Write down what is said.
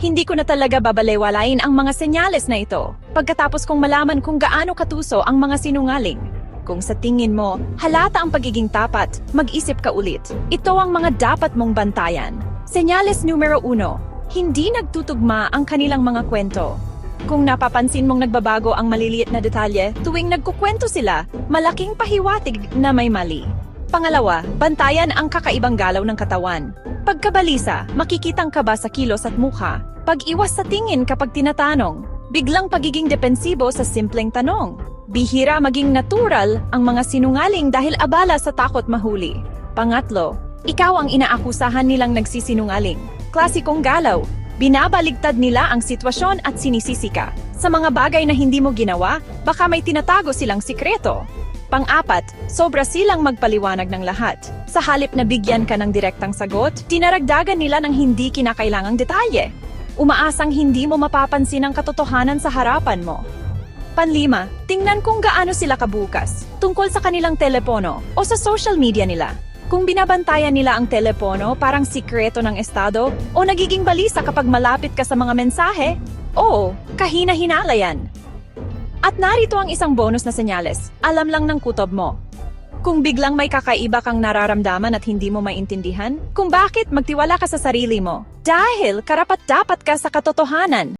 Hindi ko na talaga babalewalain ang mga senyales na ito pagkatapos kong malaman kung gaano katuso ang mga sinungaling. Kung sa tingin mo, halata ang pagiging tapat, mag-isip ka ulit. Ito ang mga dapat mong bantayan. Senyales numero uno, hindi nagtutugma ang kanilang mga kwento. Kung napapansin mong nagbabago ang maliliit na detalye tuwing nagkukwento sila, malaking pahiwatig na may mali. Pangalawa, bantayan ang kakaibang galaw ng katawan. Pagkabalisa, makikitang kaba sa kilos at mukha. Pag-iwas sa tingin kapag tinatanong. Biglang pagiging depensibo sa simpleng tanong. Bihira maging natural ang mga sinungaling dahil abala sa takot mahuli. Pangatlo, ikaw ang inaakusahan nilang nagsisinungaling. Klasikong galaw, binabaligtad nila ang sitwasyon at sinisisi ka. Sa mga bagay na hindi mo ginawa, baka may tinatago silang sikreto. Pang-apat, sobra silang magpaliwanag ng lahat. Sa halip na bigyan ka ng direktang sagot, dinaragdagan nila ng hindi kinakailangang detalye. Umaasang hindi mo mapapansin ang katotohanan sa harapan mo. Panlima, tingnan kung gaano sila kabukas tungkol sa kanilang telepono o sa social media nila. Kung binabantayan nila ang telepono parang sikreto ng estado o nagiging balisa kapag malapit ka sa mga mensahe, oo, kahina-hinala yan. At narito ang isang bonus na senyales, alam lang ng kutob mo. Kung biglang may kakaiba kang nararamdaman at hindi mo maintindihan, kung bakit magtiwala ka sa sarili mo. Dahil karapat-dapat ka sa katotohanan.